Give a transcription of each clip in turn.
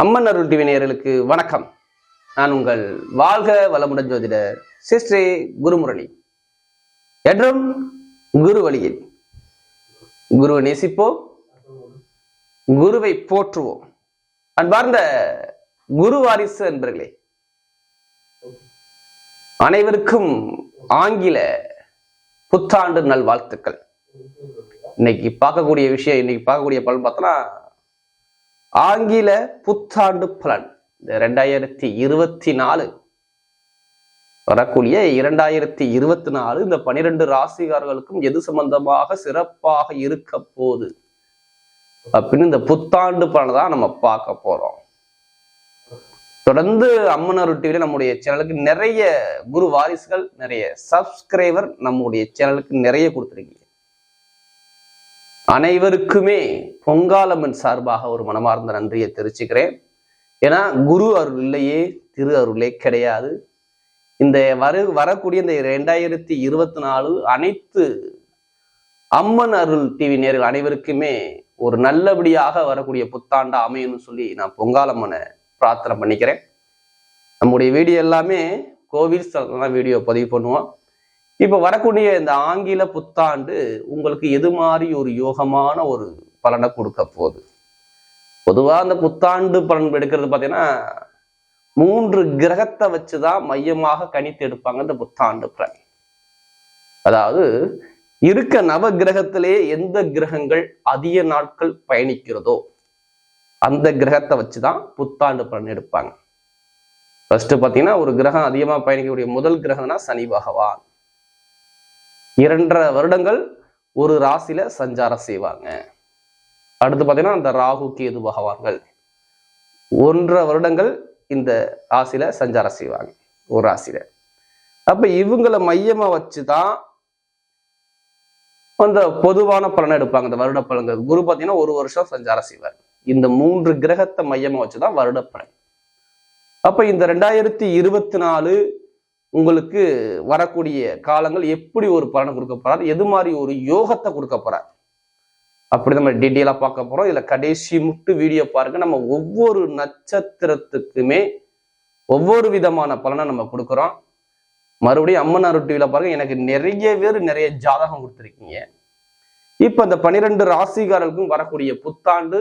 அம்மன் அருள் டிவினியர்களுக்கு வணக்கம். நான் உங்கள் வாழ்க வளமுடன் ஜோதிடர் சிஸ்ரீ குருமுரளி. என்றும் குரு வழியில் குருவை நேசிப்போம் குருவை போற்றுவோம். அன்பார்ந்த குரு வாரிசு என்பர்களே அனைவருக்கும் ஆங்கில புத்தாண்டு நல்வாழ்த்துக்கள். இன்னைக்கு பார்க்கக்கூடிய விஷயம் இன்னைக்கு பார்க்கக்கூடிய பலன் பார்த்தோன்னா ஆங்கில புத்தாண்டு பலன். இந்த ரெண்டாயிரத்தி இருபத்தி நாலு வரக்கூடிய இரண்டாயிரத்தி இருபத்தி நாலு இந்த பனிரெண்டு ராசிகாரர்களுக்கும் எது சம்பந்தமாக சிறப்பாக இருக்க போகுது? அப்படின்னு இந்த புத்தாண்டு பலனை தான் நம்ம பார்க்க போறோம். தொடர்ந்து அம்மனர் டிவியில நம்முடைய சேனலுக்கு நிறைய குரு வாரிசுகள் நிறைய சப்ஸ்கிரைபர் நம்முடைய சேனலுக்கு நிறைய கொடுத்துருக்கீங்க. அனைவருக்குமே பொங்காலம்மன் சார்பாக ஒரு மனமார்ந்த நன்றியை தெரிவிச்சுக்கிறேன். ஏன்னா குரு அருள் இல்லையே திரு அருளே கிடையாது. இந்த வரு வரக்கூடிய இந்த ரெண்டாயிரத்தி இருபத்தி நாலு அனைத்து அம்மன் அருள் டிவி நேர்கள் அனைவருக்குமே ஒரு நல்லபடியாக வரக்கூடிய புத்தாண்டா அமையணும்னு சொல்லி நான் பொங்காலம்மனை பிரார்த்தனை பண்ணிக்கிறேன். நம்முடைய வீடியோ எல்லாமே கோவில் வீடியோ பதிவு பண்ணுவோம். இப்போ வரக்கூடிய இந்த ஆங்கில புத்தாண்டு உங்களுக்கு எது மாதிரி ஒரு யோகமான ஒரு பலனை கொடுக்க போகுது? பொதுவாக அந்த புத்தாண்டு பலன் எடுக்கிறது பார்த்தீங்கன்னா மூன்று கிரகத்தை வச்சு தான் மையமாக கணித்து எடுப்பாங்க இந்த புத்தாண்டு பலன். அதாவது இருக்க நவ கிரகத்திலே எந்த கிரகங்கள் அதிக நாட்கள் பயணிக்கிறதோ அந்த கிரகத்தை வச்சு தான் புத்தாண்டு பலன் எடுப்பாங்க. ஃபர்ஸ்ட் பார்த்தீங்கன்னா ஒரு கிரகம் அதிகமாக பயணிக்கக்கூடிய முதல் கிரகம்னா சனி பகவான். இரண்டரை வருடங்கள் ஒரு ராசியில சஞ்சாரம் செய்வாங்க. அடுத்து பார்த்தீங்கன்னா அந்த ராகு கேது பகவான்கள் ஒன்றரை வருடங்கள் இந்த ராசியில சஞ்சாரம் செய்வாங்க ஒரு ராசியில. அப்ப இவங்களை மையமா வச்சுதான் அந்த பொதுவான பலனை எடுப்பாங்க. இந்த வருட பலன்கள் குரு பார்த்தீங்கன்னா ஒரு வருஷம் சஞ்சாரம் செய்வார். இந்த மூன்று கிரகத்தை மையமா வச்சுதான் வருட பலன் அப்ப இந்த ரெண்டாயிரத்தி இருபத்தி நாலு உங்களுக்கு வரக்கூடிய காலங்கள் எப்படி ஒரு பலனை கொடுக்க போறாரு? எது மாதிரி ஒரு யோகத்தை கொடுக்க போறார்? அப்படி நம்ம டீட்டெயிலாக பார்க்க போறோம். இதில் கடைசி முட்டு வீடியோ பாருங்க. நம்ம ஒவ்வொரு நட்சத்திரத்துக்குமே ஒவ்வொரு விதமான பலனை நம்ம கொடுக்குறோம். மறுபடியும் அம்மனார் டிவியில் பாருங்க. எனக்கு நிறைய பேர் நிறைய ஜாதகம் கொடுத்துருக்கீங்க. இப்போ இந்த பனிரெண்டு ராசிகாரர்களுக்கும் வரக்கூடிய புத்தாண்டு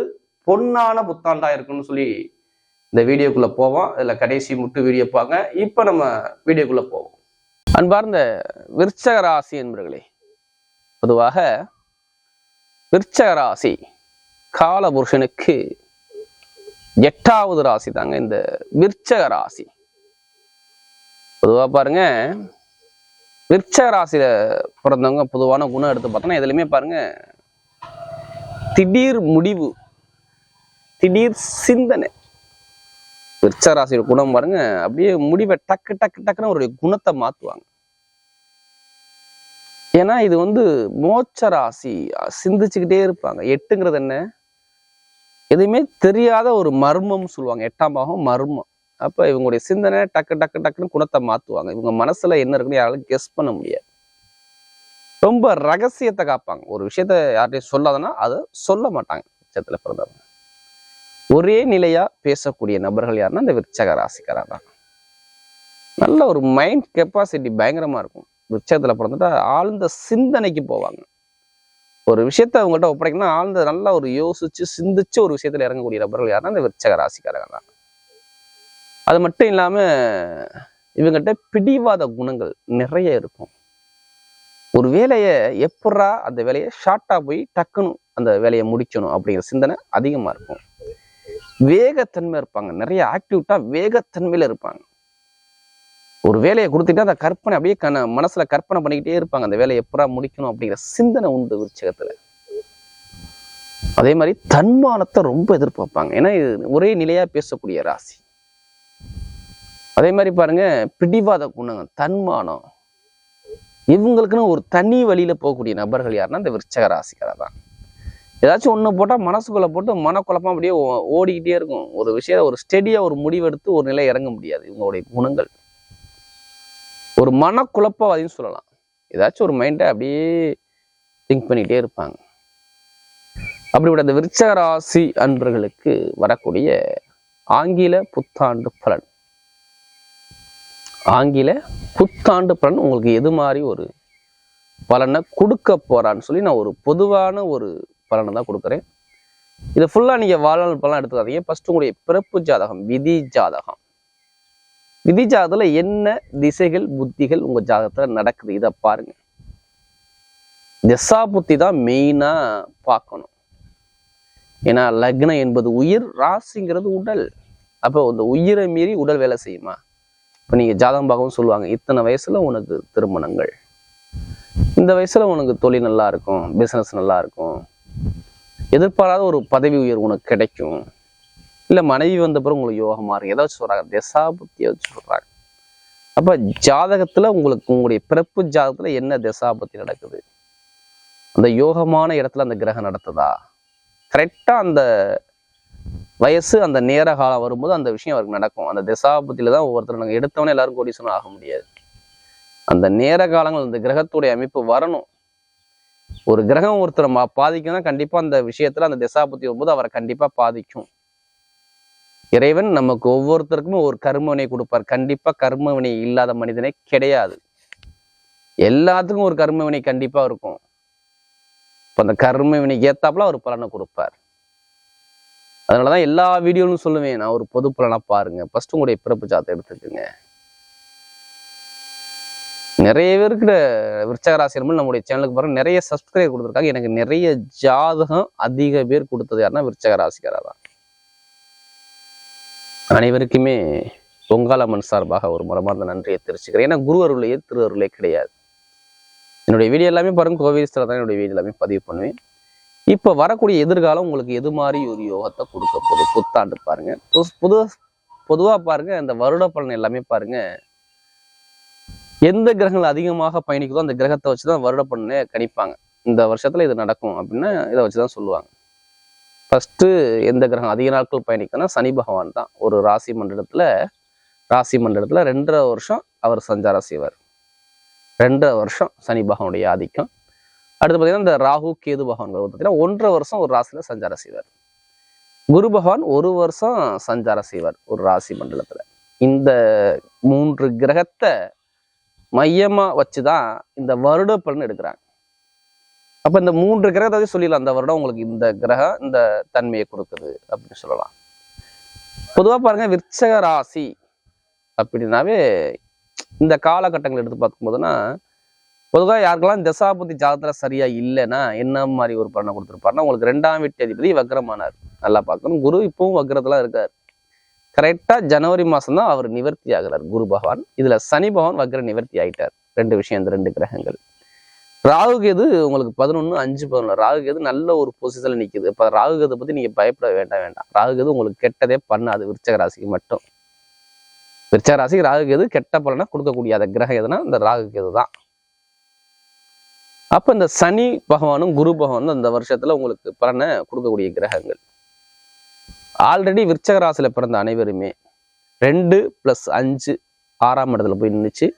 பொன்னான புத்தாண்டா இருக்குன்னு சொல்லி இந்த வீடியோக்குள்ள போவோம். இதுல கடைசி முட்டு வீடியோ பாங்க இப்ப நம்ம வீடியோக்குள்ள போவோம். அன்பார்ந்த விருச்சக ராசி என்பர்களே பொதுவாக விருச்சக ராசி காலபுருஷனுக்கு எட்டாவது ராசி தாங்க இந்த விருச்சக ராசி. பொதுவா பாருங்க விருச்சக ராசியில பிறந்தவங்க பொதுவான குணம் எடுத்து பார்த்தோம்னா எதுலையுமே பாருங்க திடீர் முடிவு திடீர் சிந்தனை விருச்சராசியோட குணம் பாருங்க அப்படியே முடிவை டக்கு டக்கு டக்குன்னு அவருடைய குணத்தை மாத்துவாங்க. ஏன்னா இது வந்து மோட்ச ராசி சிந்திச்சுக்கிட்டே இருப்பாங்க. எட்டுங்கிறது என்ன? எதுவுமே தெரியாத ஒரு மர்மம் சொல்லுவாங்க. எட்டாம் பாகம் மர்மம். அப்ப இவங்களுடைய சிந்தனை டக்கு டக்கு டக்குன்னு குணத்தை மாத்துவாங்க. இவங்க மனசுல என்ன இருக்குன்னு யாராலும் கெஸ் பண்ண முடியாது. ரொம்ப ரகசியத்தை காப்பாங்க. ஒரு விஷயத்த யார்கிட்டையும் சொல்லாதன்னா அதை சொல்ல மாட்டாங்க. உச்சத்தில் பிறந்தவங்க. ஒரே நிலையா பேசக்கூடிய நபர்கள் யாருன்னா இந்த விருச்சக ராசிக்காரா தான் நல்ல ஒரு மைண்ட் கெப்பாசிட்டி பயங்கரமா இருக்கும். விருச்சகத்துல பிறந்துட்டா ஆழ்ந்த சிந்தனைக்கு போவாங்க. ஒரு விஷயத்த அவங்கள்ட்ட ஒப்படைக்கணும்னா ஆழ்ந்த நல்லா ஒரு யோசிச்சு சிந்திச்சு ஒரு விஷயத்துல இறங்கக்கூடிய நபர்கள் யாருன்னா இந்த விருச்சக ராசிக்காரங்க தான் அது மட்டும் இல்லாம இவங்ககிட்ட பிடிவாத குணங்கள் நிறைய இருக்கும். ஒரு வேலையை எப்படா அந்த வேலையை ஷார்ட்டா போய் டக்குன்னு அந்த வேலையை முடிக்கணும் அப்படிங்கிற சிந்தனை அதிகமா இருக்கும். வேகத்தன்மை இருப்பாங்க. நிறைய ஆக்டிவிட்டா வேகத்தன்மையில இருப்பாங்க. ஒரு வேலையை கொடுத்துட்டு அந்த கற்பனை அப்படியே கண மனசுல கற்பனை பண்ணிக்கிட்டே இருப்பாங்க. அந்த வேலையை எப்படா முடிக்கணும் அப்படிங்கிற சிந்தனை உண்டு விருச்சகத்துல. அதே மாதிரி தன்மானத்தை ரொம்ப எதிர்பார்ப்பாங்க. ஏன்னா இது ஒரே நிலையா பேசக்கூடிய ராசி. அதே மாதிரி பாருங்க பிடிவாத குணங்க தன்மானம். இவங்களுக்குன்னு ஒரு தனி வழியில போகக்கூடிய நபர்கள் யாருன்னா இந்த விருச்சக ராசிக்காரர் தான். ஏதாச்சும் ஒன்று போட்டால் மனசுக்குள்ளே போட்டு மனக்குழப்பம் அப்படியே ஓ- ஓடிக்கிட்டே இருக்கும். ஒரு விஷயத்த ஒரு ஸ்டெடியாக ஒரு முடிவெடுத்து ஒரு நிலை இறங்க முடியாது இவங்களுடைய குணங்கள். ஒரு மனக்குழப்பவாதின்னு சொல்லலாம். ஏதாச்சும் ஒரு மைண்டை அப்படியே திங்க் பண்ணிக்கிட்டே இருப்பாங்க. அப்படிப்பட்ட அந்த விருச்சக ராசி அன்பர்களுக்கு வரக்கூடிய ஆங்கில புத்தாண்டு பலன். ஆங்கில புத்தாண்டு பலன் உங்களுக்கு எது மாதிரி ஒரு பலனை கொடுக்க போறான்னு சொல்லி நான் ஒரு பொதுவான ஒரு பலனை தான் கொடுக்குறேன். இதை ஃபுல்லாக நீங்கள் வாழ்நாள் பலன் எடுத்துக்காதீங்க. ஃபர்ஸ்ட் உங்களுடைய பிறப்பு ஜாதகம் விதி ஜாதகம். விதி ஜாதகத்தில் என்ன திசைகள் புத்திகள் உங்கள் ஜாதகத்தில் நடக்குது? இதை பாருங்க. திசா புத்தி தான் மெயினாக பார்க்கணும். ஏன்னா லக்னம் என்பது உயிர் ராசிங்கிறது உடல். அப்போ அந்த உயிரை மீறி உடல் வேலை செய்யுமா? இப்போ நீங்கள் ஜாதகம் பார்க்கவும் சொல்லுவாங்க இத்தனை வயசுல உனக்கு திருமணங்கள். இந்த வயசுல உனக்கு தொழில் நல்லா இருக்கும் பிஸ்னஸ் நல்லா இருக்கும். எதிர்பாராத ஒரு பதவி உயர்வு உனக்கு கிடைக்கும். இல்லை மனைவி வந்த பிறகு உங்களுக்கு யோகமா இருக்கு ஏதாவது சொல்றாங்க. திசா புத்தியை வச்சு சொல்றாங்க. அப்ப ஜாதகத்துல உங்களுக்கு உங்களுடைய பிறப்பு ஜாதகத்துல என்ன தசாபுத்தி நடக்குது? அந்த யோகமான இடத்துல அந்த கிரகம் நடத்துதா? கரெக்டா அந்த வயசு அந்த நேர காலம் வரும்போது அந்த விஷயம் அவருக்கு நடக்கும். அந்த திசாபத்தியில தான் ஒவ்வொருத்தரும் நாங்கள் எடுத்தவனே எல்லாரும் கோடீஸ்வரன் ஆக முடியாது. அந்த நேர காலங்கள் அந்த கிரகத்துடைய அமைப்பு வரணும். ஒரு கிரகம் ஒருத்தரை மா- பாதிக்கும்னா கண்டிப்பா அந்த விஷயத்துல அந்த திசாபுத்தி வரும்போது அவரை கண்டிப்பா பாதிக்கும். இறைவன் நமக்கு ஒவ்வொருத்தருக்குமே ஒரு கர்மவினை கொடுப்பார். கண்டிப்பா கர்மவினை இல்லாத மனிதனே கிடையாது. எல்லாத்துக்கும் ஒரு கர்மவினை கண்டிப்பா இருக்கும். இப்போ அந்த கர்மவினைக்கு ஏத்தாப்புல அவர் பலனை கொடுப்பார். அதனாலதான் எல்லா வீடியோலும் சொல்லுவேன். நான் ஒரு பொது பலனாக பாருங்க. ஃபஸ்ட்டு உங்களுடைய பிறப்பு ஜாத்தை எடுத்துக்கோங்க. நிறைய பேருக்கு விருச்சக நம்முடைய சேனலுக்கு பாருங்க நிறைய சப்ஸ்கிரைப் கொடுத்துருக்காங்க. எனக்கு நிறைய ஜாதகம் அதிக பேர் கொடுத்தது யாருன்னா விருச்சகராசிக்காரா தான் அனைவருக்குமே பொங்காலம்மன் சார்பாக ஒரு மரமார்ந்த நன்றியை தெரிவிச்சுக்கிறேன். ஏன்னா குரு அருளையே திரு அருளே கிடையாது. என்னுடைய வீடியோ எல்லாமே பாருங்க. கோவில் தான் என்னுடைய வீடியோ எல்லாமே பதிவு பண்ணுவேன். இப்போ வரக்கூடிய எதிர்காலம் உங்களுக்கு எது மாதிரி ஒரு யோகத்தை கொடுக்க போகுது? புத்தாண்டு பாருங்க. புது பொதுவாக பொதுவா பாருங்க. இந்த வருட பலன் எல்லாமே பாருங்கள் எந்த கிரகங்கள் அதிகமாக பயணிக்குதோ அந்த கிரகத்தை வச்சு தான் வருட பண்ணே கணிப்பாங்க. இந்த வருஷத்துல இது நடக்கும் அப்படின்னு இதை வச்சு தான் சொல்லுவாங்க. ஃபஸ்ட்டு எந்த கிரகம் அதிக நாட்கள் பயணிக்குதுன்னா சனி பகவான் தான். ஒரு ராசி மண்டலத்தில் ராசி மண்டலத்தில் ரெண்டரை வருஷம் அவர் சஞ்சாரம் செய்வார். ரெண்டரை வருஷம் சனி பகவானுடைய ஆதிக்கம். அடுத்து பார்த்தீங்கன்னா இந்த ராகு கேது பகவான்கள் வந்து பார்த்தீங்கன்னா ஒன்றரை வருஷம் ஒரு ராசியில் சஞ்சாரம் செய்வார். குரு பகவான் ஒரு வருஷம் சஞ்சாரம் செய்வார் ஒரு ராசி மண்டலத்தில். இந்த மூன்று கிரகத்தை மையமா வச்சுதான் இந்த வருட பலன் எடுக்கிறாங்க. அப்ப இந்த மூன்று கிரகத்தை சொல்லிடலாம். அந்த வருடம் உங்களுக்கு இந்த கிரகம் இந்த தன்மையை கொடுக்குது அப்படின்னு சொல்லலாம். பொதுவா பாருங்க விற்சக ராசி அப்படின்னாவே இந்த காலகட்டங்கள் எடுத்து பார்க்கும்போதுன்னா பொதுவாக யாருக்கெல்லாம் தசாபதி ஜாதகத்தில் சரியா இல்லைன்னா என்ன மாதிரி ஒரு பலனை கொடுத்துருப்பாருன்னா உங்களுக்கு ரெண்டாம் வீட்டு அதிபதி வக்ரமானார். நல்லா பார்க்கணும். குரு இப்பவும் வக்ரத்துல இருக்கார். கரெக்டா ஜனவரி மாசம் தான் அவர் நிவர்த்தி ஆகிறார் குரு பகவான். இதுல சனி பகவான் வக்ர நிவர்த்தி ஆயிட்டார் ரெண்டு விஷயம் இந்த ரெண்டு கிரகங்கள். ராகு கேது உங்களுக்கு பதினொன்று அஞ்சு பதினொன்று ராகு கேது நல்ல ஒரு பொசிஷனில் நிக்குது. இப்ப ராகு கேது பத்தி நீங்க பயப்பட வேண்டாம் வேண்டாம். ராகு கேது உங்களுக்கு கெட்டதே பண்ணாது. விருச்சக ராசிக்கு மட்டும். விருச்சக ராசிக்கு ராகு கேது கெட்ட பலனை கொடுக்கக்கூடிய அந்த கிரகம் எதுனா இந்த ராகு கேது தான். அப்ப இந்த சனி பகவானும் குரு பகவானும் அந்த வருஷத்துல உங்களுக்கு பலனை கொடுக்கக்கூடிய கிரகங்கள். ஆல்ரெடி விருச்சக ராசியில் பிறந்த அனைவருமே ரெண்டு ப்ளஸ் அஞ்சு ஆறாம் இடத்துல போய் நின்றுச்சு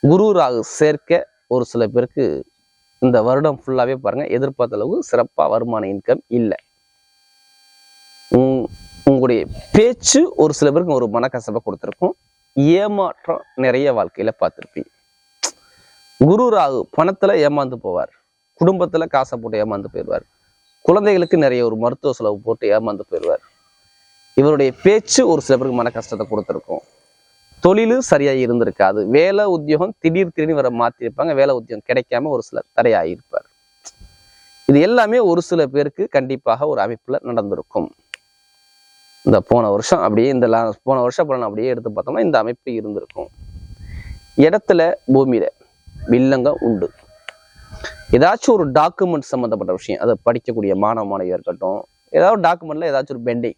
குரு ராகு சேர்க்க ஒரு சில பேருக்கு இந்த வருடம் ஃபுல்லாவே பாருங்க எதிர்பார்த்த அளவுக்கு சிறப்பா வருமான இன்கம் இல்லை. உங்களுடைய பேச்சு ஒரு சில பேருக்கு ஒரு மனக்கசப்பை கொடுத்துருக்கும். ஏமாற்றம் நிறைய வாழ்க்கையில பார்த்துருப்பீங்க. குரு ராகு பணத்துல ஏமாந்து போவார். குடும்பத்துல காசை போட்டு ஏமாந்து போயிடுவார். குழந்தைகளுக்கு நிறைய ஒரு மருத்துவ செலவு போட்டு ஏமாந்து போயிடுவார். இவருடைய பேச்சு ஒரு சில பேருக்கு மன கஷ்டத்தை கொடுத்துருக்கும். தொழிலும் சரியாக இருந்திருக்காது. வேலை உத்தியோகம் திடீர் திடீர்னு வர மாற்றிருப்பாங்க வேலை உத்தியோகம் கிடைக்காம ஒரு சிலர் தடையாயிருப்பார். இது எல்லாமே ஒரு சில பேருக்கு கண்டிப்பாக ஒரு அமைப்பில் நடந்திருக்கும். இந்த போன வருஷம் அப்படியே இந்த லா- போன வருஷம் பலன் அப்படியே எடுத்து பார்த்தோம்னா இந்த அமைப்பு இருந்திருக்கும். இடத்துல பூமியில வில்லங்கம் உண்டு. ஏதாச்சும் ஒரு டாக்குமெண்ட் சம்மந்தப்பட்ட விஷயம். அதை படிக்கக்கூடிய மாணவ மாணவியாக இருக்கட்டும். ஏதாவது டாக்குமெண்ட்ல ஏதாச்சும் ஒரு பெண்டிங்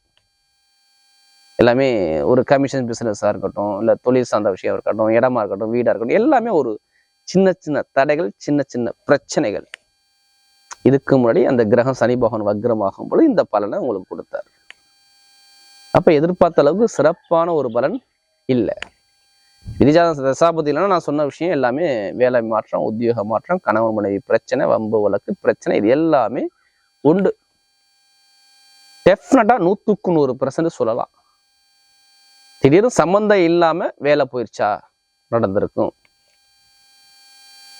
எல்லாமே ஒரு கமிஷன் பிஸ்னஸாக இருக்கட்டும் இல்லை தொழில் சார்ந்த விஷயம் இருக்கட்டும் இடமா இருக்கட்டும் வீடாக இருக்கட்டும் எல்லாமே ஒரு சின்ன சின்ன தடைகள் சின்ன சின்ன பிரச்சனைகள். இதுக்கு முன்னாடி அந்த கிரகம் சனி பகவான் வக்ரமாகும் பொழுது இந்த பலனை உங்களுக்கு கொடுத்தார். அப்போ எதிர்பார்த்த அளவுக்கு சிறப்பான ஒரு பலன் இல்லை. விதிஜாத தசாபதி இல்லைன்னா நான் சொன்ன விஷயம் எல்லாமே வேலை மாற்றம் உத்தியோக மாற்றம் கணவன் மனைவி பிரச்சனை வம்பு வழக்கு பிரச்சனை இது எல்லாமே உண்டு. டெஃபினட்டாக நூத்துக்கு நூறு பர்சன்ட் சொல்லலாம். திடீர்னு சம்மந்தம் இல்லாமல் வேலை போயிருச்சா? நடந்திருக்கும்.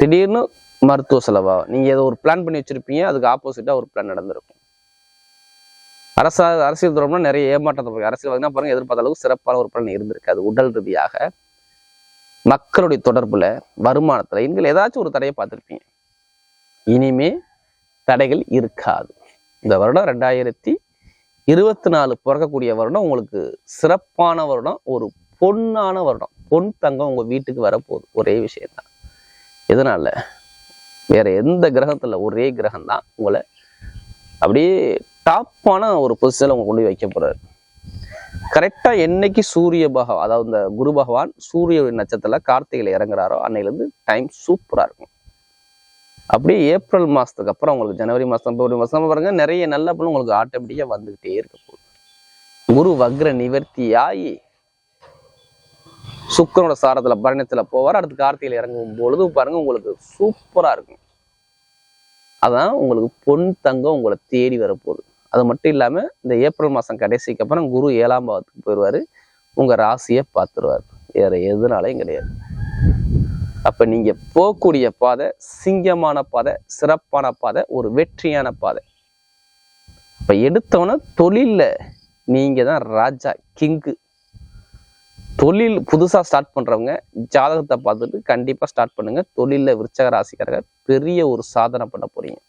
திடீர்னு மருத்துவ செலவா? நீங்கள் ஏதோ ஒரு பிளான் பண்ணி வச்சிருப்பீங்க அதுக்கு ஆப்போசிட்டாக ஒரு பிளான் நடந்திருக்கும். அரசா அரசியல் துறைனா நிறைய ஏமாற்றத்தை அரசியல் பார்த்தீங்கன்னா பாருங்கள் எதிர்பார்த்த அளவுக்கு சிறப்பான ஒரு பலன் இருந்திருக்காது உடல் ரீதியாக மக்களுடைய தொடர்பில் வருமானத்தில் நீங்கள் ஏதாச்சும் ஒரு தடையை பார்த்துருப்பீங்க. இனிமே தடைகள் இருக்காது. இந்த வருடம் ரெண்டாயிரத்தி இருபத்தி நாலு பிறக்கக்கூடிய வருடம் உங்களுக்கு சிறப்பான வருடம் ஒரு பொண்ணான வருடம். பொன் தங்கம் உங்கள் வீட்டுக்கு வரப்போகுது. ஒரே விஷயம்தான். எதனால? வேற எந்த கிரகத்தில் ஒரே கிரகம் தான் உங்களை அப்படியே டாப்பான ஒரு பொசிஷனில் உங்க கொண்டு போய் வைக்க போறாரு. கரெக்டா என்னைக்கு சூரிய பகவான் அதாவது இந்த குரு பகவான் சூரிய நட்சத்திரத்தில் கார்த்திகையில் இறங்குறாரோ அன்னையிலேருந்து டைம் சூப்பராக இருக்கும். அப்படியே ஏப்ரல் மாசத்துக்கு அப்புறம் உங்களுக்கு ஜனவரி மாசம் பிப்ரவரி மாசம் பாருங்க நிறைய நல்ல பலன் உங்களுக்கு ஆட்டோமேட்டிக்காக வந்துகிட்டே இருக்க போகுது. குரு வக்ர நிவர்த்தி ஆகி சுக்கரனோட சாரத்துல பரணத்தில் போவார். அடுத்து கார்த்திகையில இறங்கும் பொழுது பாருங்க உங்களுக்கு சூப்பரா இருக்கும். அதான் உங்களுக்கு பொன் தங்கம் உங்களை தேடி வரப்போகுது அது மட்டும் இல்லாம இந்த ஏப்ரல் மாசம் கடைசிக்கு அப்புறம் குரு ஏழாம் பாவத்துக்கு போயிடுவார் உங்க ராசியை பார்த்துருவாரு. வேற எதுனாலையும் கிடையாது. அப்ப நீங்க போகக்கூடிய பாதை சிங்கமான பாதை சிறப்பான பாதை ஒரு வெற்றியான பாதை. அப்ப எடுத்தோன்னா தொழில்ல நீங்கள் தான் ராஜா கிங்கு தொழில் புதுசா ஸ்டார்ட் பண்றவங்க ஜாதகத்தை பார்த்துட்டு கண்டிப்பா ஸ்டார்ட் பண்ணுங்க. தொழிலில் விருச்சக ராசிக்காரர்கள் பெரிய ஒரு சாதனை பண்ண போறீங்க.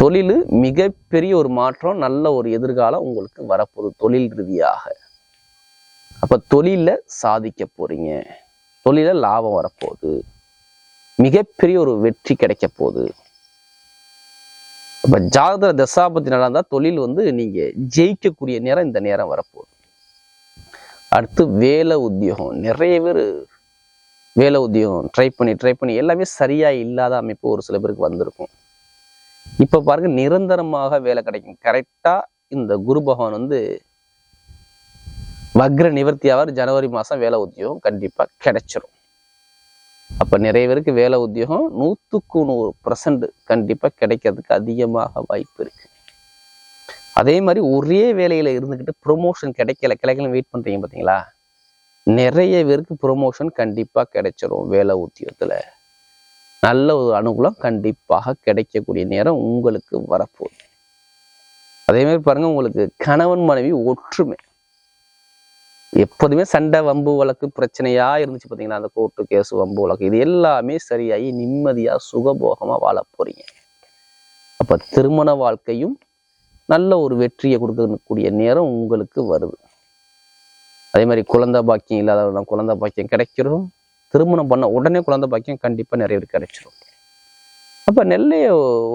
தொழில் மிகப்பெரிய ஒரு மாற்றம் நல்ல ஒரு எதிர்காலம் உங்களுக்கு வரப்போகுது தொழில் ரீதியாக. அப்ப தொழிலில் சாதிக்க போறீங்க. தொழில லாபம் வரப்போகுது. மிகப்பெரிய ஒரு வெற்றி கிடைக்க போகுது. அப்ப ஜாதக தசாபத்தி நடந்தால் தொழில் வந்து நீங்க ஜெயிக்கக்கூடிய நேரம் இந்த நேரம் வரப்போகுது. அடுத்து வேலை உத்தியோகம். நிறைய பேர் வேலை உத்தியோகம் ட்ரை பண்ணி ட்ரை பண்ணி எல்லாமே சரியா இல்லாத அமைப்பு ஒரு சில பேருக்கு வந்திருக்கும். இப்ப பாருங்க நிரந்தரமாக வேலை கிடைக்கும். கரெக்டா இந்த குரு பகவான் வந்து வக்ர நிவர்த்தி ஆவார். ஜனவரி மாதம் வேலை உத்தியோகம் கண்டிப்பாக கிடைச்சிரும். அப்போ நிறைய பேருக்கு வேலை உத்தியோகம் நூற்றுக்கு நூறு பர்சன்ட் கண்டிப்பாக கிடைக்கிறதுக்கு அதிகமாக வாய்ப்பு இருக்குது அதே மாதிரி ஒரே வேலையில் இருந்துக்கிட்டு ப்ரொமோஷன் கிடைக்கல கிடைக்கல வெயிட் பண்ணுறீங்க பார்த்தீங்களா நிறைய பேருக்கு ப்ரொமோஷன் கண்டிப்பாக கிடைச்சிரும் வேலை உத்தியோகத்தில். நல்ல ஒரு அனுகூலம் கண்டிப்பாக கிடைக்கக்கூடிய நேரம் உங்களுக்கு வரப்போகுது. அதே மாதிரி பாருங்கள் உங்களுக்கு கணவன் மனைவி ஒற்றுமை. எப்போதுமே சண்டை வம்பு வழக்கு பிரச்சனையா இருந்துச்சு பார்த்தீங்கன்னா அந்த கோர்ட்டு கேஸ் வம்பு வழக்கு. இது எல்லாமே சரியாகி நிம்மதியாக சுகபோகமாக வாழ போறீங்க. அப்போ திருமண வாழ்க்கையும் நல்ல ஒரு வெற்றியை கொடுக்கக்கூடிய நேரம் உங்களுக்கு வருது. அதே மாதிரி குழந்தை பாக்கியம் இல்லாதவங்க குழந்தை பாக்கியம் கிடைக்கிறோம். திருமணம் பண்ண உடனே குழந்தை பாக்கியம் கண்டிப்பாக நிறைய பேர் கிடைச்சிரும். அப்போ நெல்லைய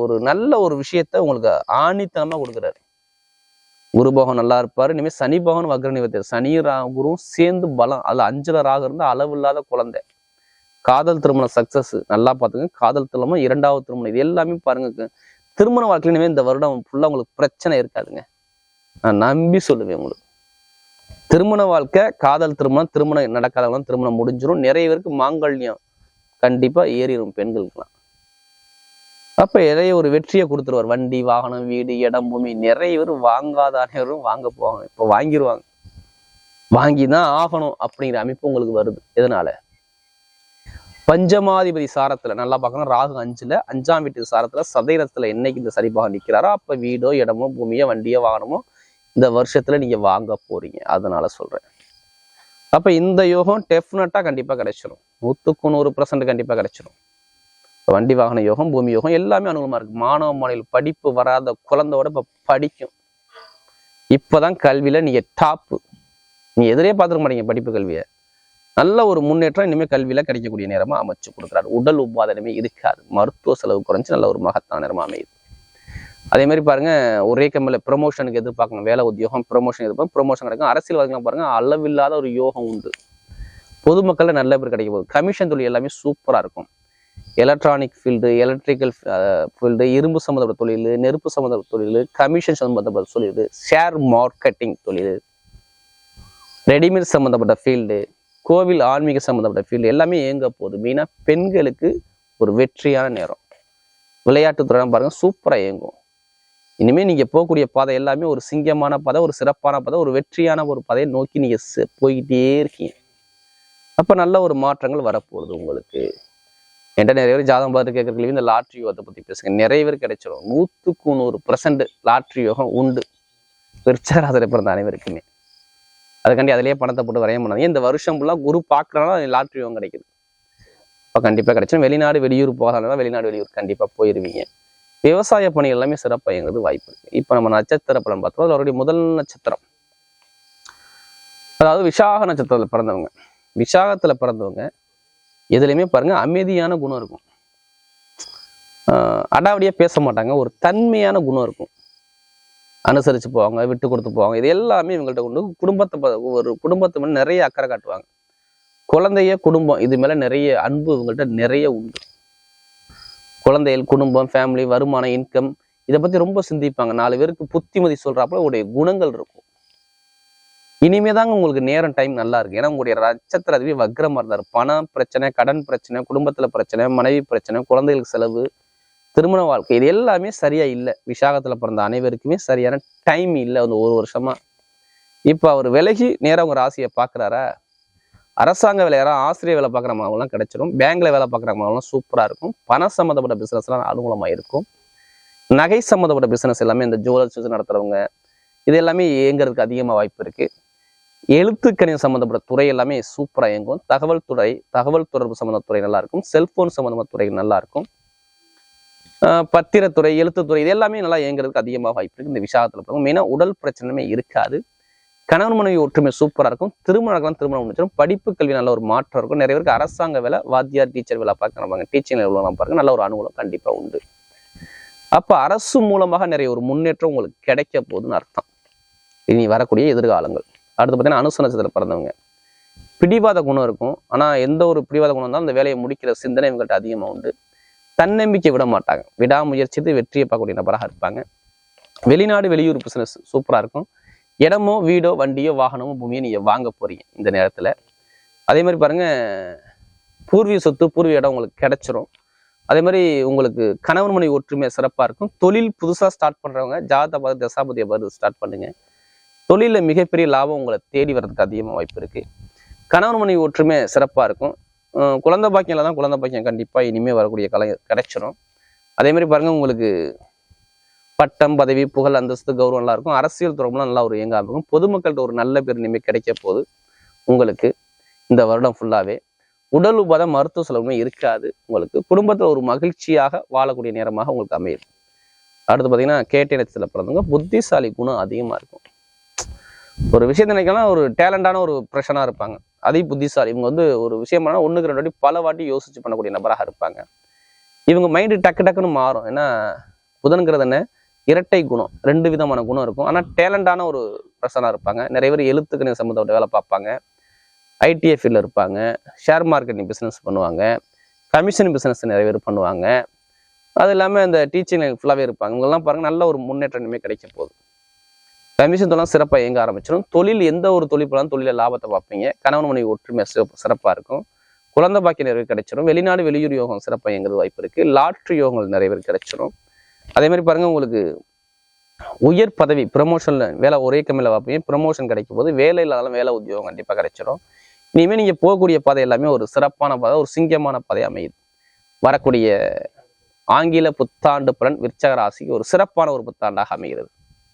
ஒரு நல்ல ஒரு விஷயத்த உங்களுக்கு ஆணித்தனமாக கொடுக்குறாரு. குரு பகவான் நல்லா இருப்பார். இனிமேல் சனி பகவான் வக்ர நிவர்த்தி சனி ரா குருவும் சேர்ந்து பலம் அதில் அஞ்சுல ராக இருந்தா அளவு இல்லாத குழந்தை. காதல் திருமணம் சக்சஸ் நல்லா பார்த்துங்க காதல் திருமணம் இரண்டாவது திருமணம் இது எல்லாமே பாருங்க. திருமண வாழ்க்கையில இனிமேல் இந்த வருடம் ஃபுல்லா உங்களுக்கு பிரச்சனை இருக்காதுங்க. நான் நம்பி சொல்லுவேன் உங்களுக்கு. திருமண வாழ்க்கை காதல் திருமணம் திருமணம் நடக்காதவங்களாம் திருமணம் முடிஞ்சிடும் நிறைய பேருக்கு மாங்கல்யம் கண்டிப்பாக ஏறிடும் பெண்களுக்கெல்லாம். அப்ப நிறைய ஒரு வெற்றியை கொடுத்துருவார். வண்டி வாகனம் வீடு இடம் பூமி. நிறைய பேர் வாங்காத அனைவரும் வாங்க போவாங்க. இப்ப வாங்கிடுவாங்க வாங்கி தான் ஆகணும் அப்படிங்கிற அமைப்பு உங்களுக்கு வருது. எதனால? பஞ்சமாதிபதி சாரத்துல நல்லா பார்க்கணும். ராகு அஞ்சுல அஞ்சாம் வீட்டு சாரத்துல சதைரத்துல என்னைக்கு இந்த சரிபாக நிற்கிறாரோ அப்ப வீடோ இடமோ பூமியோ வண்டியோ வாகனமோ இந்த வருஷத்துல நீங்க வாங்க போறீங்க. அதனால சொல்றேன். அப்ப இந்த யோகம் டெஃபினட்டா கண்டிப்பா கிடைச்சிரும். நூத்துக்கு நூறு பர்சன்ட் கண்டிப்பா கிடைச்சிடும் வண்டி வாகன யோகம் பூமி யோகம் எல்லாமே அனுகூலமா இருக்கு. மாணவ மாநில படிப்பு வராத குழந்தையோட இப்ப படிக்கும். இப்பதான் கல்வியில நீங்க டாப்பு நீ எதிரே பார்த்துருக்க மாட்டீங்க படிப்பு கல்வியை. நல்ல ஒரு முன்னேற்றம் இனிமேல் கல்வியில கிடைக்கக்கூடிய நேரமா அமைச்சு கொடுக்குறாரு. உடல் உபாதனமே இருக்காது. மருத்துவ செலவு குறைஞ்சு நல்ல ஒரு மகத்தான நேரமா அமையுது. அதே மாதிரி பாருங்க ஒரே கம்பெனில ப்ரொமோஷனுக்கு எதிர்பார்க்கணும். வேலை உத்தியோகம் ப்ரொமோஷன் எதிர்பார்க்கும் ப்ரொமோஷன் கிடைக்கும். அரசியல்வாதிகளாம் பாருங்க அளவில்லாத ஒரு யோகம் உண்டு. பொதுமக்கள்ல நல்ல பேர் கிடைக்க போகுது. கமிஷன் தொழில் எல்லாமே சூப்பரா இருக்கும். எலக்ட்ரானிக் ஃபீல்டு எலக்ட்ரிக்கல் ஃபீல்டு இரும்பு சம்மந்தப்பட்ட தொழில் நெருப்பு சம்மந்தப்பட்ட தொழில் கமிஷன் சம்மந்தப்பட்ட தொழில் ஷேர் மார்க்கெட்டிங் தொழில் ரெடிமேட் சம்மந்தப்பட்ட ஃபீல்டு கோவில் ஆன்மீக சம்மந்தப்பட்ட ஃபீல்டு எல்லாமே இயங்க போகுது. மெயினாக பெண்களுக்கு ஒரு வெற்றியான நேரம். விளையாட்டுத்துறை பாருங்கள் சூப்பராக இயங்கும். இனிமே நீங்கள் போகக்கூடிய பாதை எல்லாமே ஒரு சிங்கமான பாதை ஒரு சிறப்பான பாதை ஒரு வெற்றியான ஒரு பாதையை நோக்கி நீங்கள் போய்கிட்டே இருக்கீங்க. அப்போ நல்ல ஒரு மாற்றங்கள் வரப்போகுது உங்களுக்கு. என்கிட்ட நிறைய பேர் ஜாதகம் பார்த்து கேட்கறதுக்கு இந்த லாட்ரி யோகத்தை பத்தி பேசுங்க. நிறைய பேர் கிடைச்சிடும் நூத்துக்கு நூறு பர்சன்ட் லாட்ரி யோகம் உண்டு. விருச்சராசிரை பிறந்த அனைவருக்குமே. அதுக்காண்டி அதிலேயே பணத்தை போட்டு வரைய முடியாது இந்த வருஷம் ஃபுல்லாக குரு பார்க்குறனால லாட்ரி யோகம் கிடைக்குது. இப்போ கண்டிப்பாக கிடைச்சிடும் வெளிநாடு வெளியூர் போகாதனால வெளிநாடு வெளியூர் கண்டிப்பாக போயிருவீங்க. விவசாய பணிகள் எல்லாமே சிறப்பாக இயங்குறது வாய்ப்பு இருக்கு. இப்போ நம்ம நட்சத்திர பலன் பார்த்தோம். அவருடைய முதல் நட்சத்திரம். அதாவது விசாக நட்சத்திரத்தில் பிறந்தவங்க. விசாகத்தில் பிறந்தவங்க எதுலையுமே பாருங்க அமைதியான குணம் இருக்கும். அடாவடியாக பேச மாட்டாங்க ஒரு தன்மையான குணம் இருக்கும். அனுசரிச்சு போவாங்க விட்டு கொடுத்து போவாங்க இது எல்லாமே இவங்கள்ட்ட கொண்டு குடும்பத்தை ஒரு குடும்பத்து மேலே நிறைய அக்கறை காட்டுவாங்க. குழந்தைய குடும்பம் இது மேலே நிறைய அன்பு இவங்கள்ட்ட நிறைய உண்டு. குழந்தைகள் குடும்பம் ஃபேமிலி வருமானம் இன்கம் இதை பற்றி ரொம்ப சிந்திப்பாங்க. நாலு பேருக்கு புத்திமதி சொல்கிறாப்புல உடைய குணங்கள் இருக்கும். இனிமே தாங்க உங்களுக்கு நேரம் டைம் நல்லா இருக்கு ஏன்னா உங்களுடைய நட்சத்திர அதுவே வக்ரமாக இருந்தார். பணம் பிரச்சனை கடன் பிரச்சனை குடும்பத்தில் பிரச்சனை மனைவி பிரச்சனை குழந்தைகளுக்கு செலவு திருமண வாழ்க்கை இது எல்லாமே சரியா இல்லை. விசாகத்தில் பிறந்த அனைவருக்குமே சரியான டைம் இல்லை. அந்த ஒரு வருஷமா. இப்போ அவர் விலகி நேராக உங்கள் ராசியை பார்க்குறாரா அரசாங்க வேலை யாராவது ஆசிரியர் வேலை பார்க்குற மாவெல்லாம் கிடைச்சிடும் பேங்க்ல வேலை பார்க்குற மாவெல்லாம் சூப்பராக இருக்கும். பணம் சம்மந்தப்பட்ட பிஸ்னஸ்லாம் அனுகூலமாக இருக்கும். நகை சம்மந்தப்பட்ட பிஸ்னஸ் எல்லாமே இந்த ஜுவல்லர்ஸ் நடத்துறவங்க இது எல்லாமே இயங்குறதுக்கு அதிகமாக வாய்ப்பு இருக்குது எழுத்துக்கணிதம் சம்மந்தப்பட்ட துறை எல்லாமே சூப்பராக இயங்கும். தகவல் துறை தகவல் தொடர்பு சம்மந்த துறை நல்லா இருக்கும் செல்போன் சம்மந்தப்பட்ட துறை நல்லா இருக்கும் பத்திரத்துறை எழுத்துத்துறை இது எல்லாமே நல்லா இயங்குறதுக்கு அதிகமாக வாய்ப்பு இருக்கு. இந்த விஷயத்துல பிறகு மெயினாக உடல் பிரச்சனையுமே இருக்காது. கணவன் மனைவி ஒற்றுமை சூப்பராக இருக்கும். திருமணம் திருமணம் முடிச்சிடும் படிப்பு கல்வி நல்ல ஒரு மாற்றம் இருக்கும். நிறைய பேருக்கு அரசாங்க வேலை வாத்தியார் டீச்சர் வேலை பார்க்குறாங்க டீச்சிங் லெவலாம் பாருங்க. நல்ல ஒரு அனுகூலம் கண்டிப்பாக உண்டு. அப்போ அரசு மூலமாக நிறைய ஒரு முன்னேற்றம் உங்களுக்கு கிடைக்க போகுதுன்னு அர்த்தம். இனி வரக்கூடிய எதிர்காலங்கள். அடுத்து பார்த்தீங்கன்னா அனுச பிறந்தவங்க. பிடிவாத குணம் இருக்கும். ஆனால் எந்த ஒரு பிடிவாத குணம் இருந்தாலும் அந்த வேலையை முடிக்கிற சிந்தனை இவங்கள்ட்ட அதிகமாக உண்டு. தன்னம்பிக்கை விட மாட்டாங்க. விடாமுயற்சித்து வெற்றியை பார்க்கக்கூடிய நபராக இருப்பாங்க. வெளிநாடு வெளியூர் பிசினஸ் சூப்பராக இருக்கும். இடமோ வீடோ வண்டியோ வாகனமோ பூமியோ நீங்கள் வாங்க போறீங்க இந்த நேரத்தில். அதே மாதிரி பாருங்க பூர்வீக சொத்து பூர்வீக இடம் உங்களுக்கு கிடைச்சிரும். அதே மாதிரி உங்களுக்கு கணவன் மனைவி ஒற்றுமை சிறப்பாக இருக்கும். தொழில் புதுசாக ஸ்டார்ட் பண்ணுறவங்க ஜாதக பார்த்து தசாபதியை பார்த்து ஸ்டார்ட் பண்ணுங்கள் தொழிலில் மிகப்பெரிய லாபம் உங்களை தேடி வர்றதுக்கு அதிகமாக வாய்ப்பு இருக்குது கணவன் மனைவி ஒற்றுமை சிறப்பாக இருக்கும். குழந்த குழந்தை பாக்கியம்ல தான் குழந்தை பாக்கியம் கண்டிப்பாக இனிமேல் வரக்கூடிய கலை கிடைச்சிரும். அதே மாதிரி பாருங்கள் உங்களுக்கு பட்டம் பதவி புகழ் அந்தஸ்து கௌரவம்லாம் இருக்கும். அரசியல் தொடர்புலாம் நல்லா ஒரு இயங்காக இருக்கும். பொதுமக்கள்கிட்ட ஒரு நல்ல பேர் இனிமேல் கிடைக்க போது உங்களுக்கு இந்த வருடம் ஃபுல்லாகவே உடல் உபாத மருத்துவ செலவுமே இருக்காது உங்களுக்கு. குடும்பத்தில் ஒரு மகிழ்ச்சியாக வாழக்கூடிய நேரமாக உங்களுக்கு அமையும். அடுத்து பார்த்தீங்கன்னா கேட்டை பிறந்தவங்க புத்திசாலி குணம் அதிகமாக இருக்கும். ஒரு விஷயம் நினைக்கலாம் ஒரு டேலண்டான ஒரு பிரஷனாக இருப்பாங்க. அதே புத்திசாலி. இவங்க வந்து ஒரு விஷயம் ஒன்றுக்கு ரெண்டு வாட்டி பல வாட்டி யோசிச்சு பண்ணக்கூடிய நபராக இருப்பாங்க. இவங்க மைண்டு டக்கு டக்குன்னு மாறும். ஏன்னா புதன்கிறது என்ன? இரட்டை குணம். ரெண்டு விதமான குணம் இருக்கும். ஆனால் டேலண்டான ஒரு பர்சனாக இருப்பாங்க. நிறைய பேர் எழுத்துக்கு சம்மந்தப்பட்ட வேலை பார்ப்பாங்க. ஐடிஎஃப்ல இருப்பாங்க. ஷேர் மார்க்கெட்டிங் பிஸ்னஸ் பண்ணுவாங்க. கமிஷன் பிஸ்னஸ் நிறைய பேர் பண்ணுவாங்க. அது இல்லாமல் இந்த டீச்சிங் ஃபுல்லாகவே இருப்பாங்க. இவங்கெல்லாம் பாருங்க நல்ல ஒரு முன்னேற்றமே கிடைக்க போகுது. கமிஷன் தொழிலாம் சிறப்பாக இயங்க ஆரம்பிச்சிடும் தொழில் எந்த ஒரு தொழில் போனாலும் தொழிலில் லாபத்தை பார்ப்பீங்க. கணவன் மனைவி ஒற்றுமை சிறப்பு சிறப்பாக இருக்கும். குழந்தை பாக்கிய நிறைவு கிடைச்சிடும் வெளிநாடு வெளியூர் யோகம் சிறப்பாக இயங்குறது வாய்ப்பு இருக்குது லாட்ரி யோகங்கள் நிறைய பேர் கிடைச்சிடும் அதே மாதிரி பாருங்க உங்களுக்கு உயர் பதவி ப்ரமோஷனில் வேலை ஒரே கம்மியில் பார்ப்பீங்க. ப்ரமோஷன் கிடைக்கும் போது வேலை இல்லாதாலும் வேலை உத்தியோகம் கண்டிப்பாக கிடைச்சிடும் இனிமேல் நீங்க போகக்கூடிய பாதை எல்லாமே ஒரு சிறப்பான பாதை ஒரு சிங்கமான பாதை அமையுது. வரக்கூடிய ஆங்கில புத்தாண்டு பலன் விருச்சக ராசிக்கு ஒரு சிறப்பான ஒரு புத்தாண்டாக அமைகிறது.